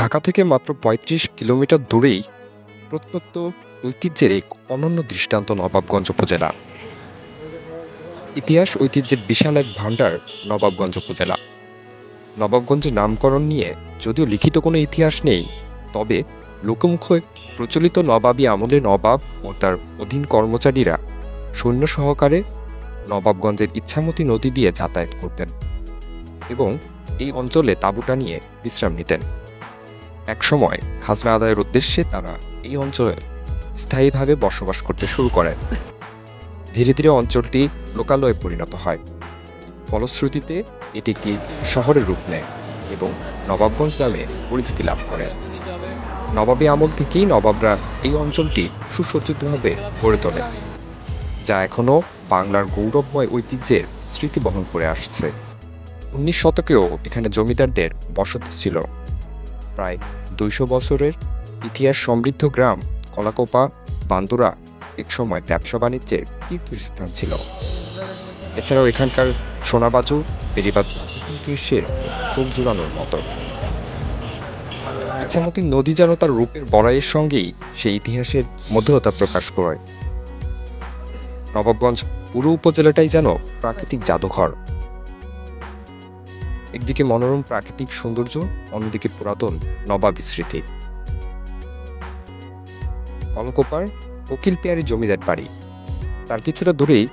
ঢাকা থেকে মাত্র ৩৫ কিলোমিটার দূরেই প্রত্যন্ত ঐতিহ্যের এক অনন্য দৃষ্টান্ত নবাবগঞ্জ উপজেলা। ইতিহাস ঐতিহ্যের বিশাল এক ভাণ্ডার নবাবগঞ্জ উপজেলা। নবাবগঞ্জের নামকরণ নিয়ে যদিও লিখিত কোনো ইতিহাস নেই, তবে লোকমুখে প্রচলিত নবাবী আমলে নবাব ও তার অধীন কর্মচারীরা সৈন্য সহকারে নবাবগঞ্জের ইচ্ছামতি নদী দিয়ে যাতায়াত করতেন এবং এই অঞ্চলে তাঁবু নিয়ে বিশ্রাম নিতেন। একসময় খাজনা আদায়ের উদ্দেশ্যে তারা এই অঞ্চলে স্থায়ীভাবে বসবাস করতে শুরু করেন। ধীরে ধীরে অঞ্চলটি লোকালয়ে পরিণত হয়। ফলশ্রুতিতে এটি একটি শহরের রূপ নেয় এবং নবাবগঞ্জ নামে পরিচিতি লাভ করে। নবাবী আমল থেকেই নবাবরা এই অঞ্চলটি সুসজ্জিতভাবে গড়ে তোলে, যা এখনও বাংলার গৌরবময় ঐতিহ্যের স্মৃতি বহন করে আসছে। উনিশ শতকেও এখানে জমিদারদের বসতি ছিল। প্রায় দুইশো বছরের ইতিহাস সমৃদ্ধ গ্রাম কলাকোপা, বান্দুরা একসময় ব্যবসা বাণিজ্যের তীর্থস্থান ছিল। এছাড়াও এখানকার সোনাবাজু বেরিবাদ দৃশ্যের চোখ জুড়ানোর মতো। ইচ্ছামতি নদী যেন তার রূপের বড়াইয়ের সঙ্গেই সেই ইতিহাসের মধুরতা প্রকাশ করে নবাবগঞ্জ পুরো উপজেলাটাই যেন প্রাকৃতিক জাদুঘর। একদিকে মনোরম প্রাকৃতিক সৌন্দর্য, অন্যদিকে পুরাতন নবাবী স্মৃতি। কলকোপার উকিল পেয়ারি জমিদার বাড়ি। তার কিছুটা দূরেই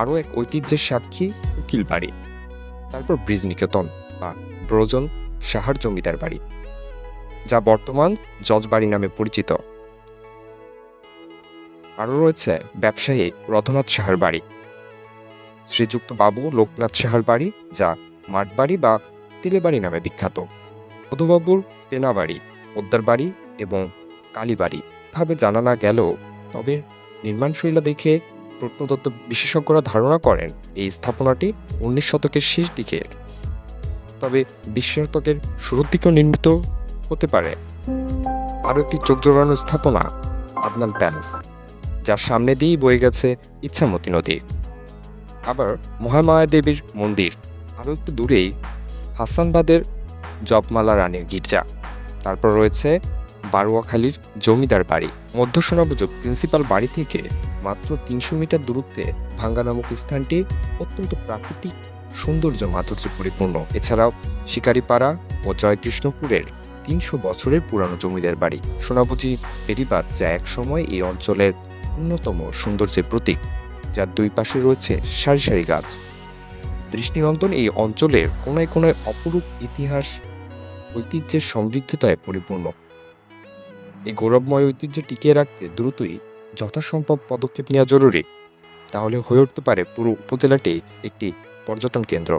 আরও এক ঐতিহ্যের সাক্ষী উকিল বাড়ি। তারপর ব্রিজ নিকেতন বা ব্রজন সাহার জমিদার বাড়ি, যা বর্তমান জজবাড়ি নামে পরিচিত। আরও রয়েছে ব্যবসায়ী রথনাথ সাহার বাড়ি। শ্রীযুক্ত বাবু লোকনাথ সাহার বাড়ি, যা মাঠবাড়ি বা তিলেবাড়ি নামে বিখ্যাত। মধুবাবুর পেনাবাড়ি পোদ্দার বাড়ি এবং কালীবাড়ি। ভাবে জানা না গেলেও তবে নির্মাণশৈলা দেখে প্রত্নতত্ত্ব বিশেষজ্ঞরা ধারণা করেন এই স্থাপনাটি উনিশ শতকের শেষ দিকের তবে বিশ শতকের শুরুর দিকেও নির্মিত হতে পারে। আরও একটি চোখ জোড়ানো স্থাপনা, আদনান প্যালেস, যার সামনে দিয়েই বয়ে গেছে ইচ্ছামতি নদী। আবার মহামায়া দেবীর মন্দির আরও একটু দূরেই হাসানবাদের জপমালা রানীর গির্জা। তারপর রয়েছে বারুয়াখালীর জমিদার বাড়ি। মধ্য সোনাবুজক প্রিন্সিপাল বাড়ি থেকে মাত্র তিনশো মিটার দূরত্বে ভাঙ্গা নামক স্থানটি অত্যন্ত প্রাকৃতিক সৌন্দর্য মাধুর্য পরিপূর্ণ এছাড়াও শিকারিপাড়া ও জয়কৃষ্ণপুরের তিনশো বছরের পুরানো জমিদার বাড়ি। সোনাবুজি পেরিবাদ যা একসময় এই অঞ্চলের অন্যতম সৌন্দর্যের প্রতীক, যার দুই পাশে রয়েছে সারি সারি গাছ। দৃষ্টিনন্দন এই অঞ্চলের কোনায় কোনায় অপরূপ ইতিহাস, ঐতিহ্যের সমৃদ্ধতায় পরিপূর্ণ। এই গৌরবময় ঐতিহ্য টিকিয়ে রাখতে দ্রুতই যথাসম্ভব পদক্ষেপ নেওয়া জরুরি। তাহলে হয়ে উঠতে পারে পুরো উপজেলাটি একটি পর্যটন কেন্দ্র।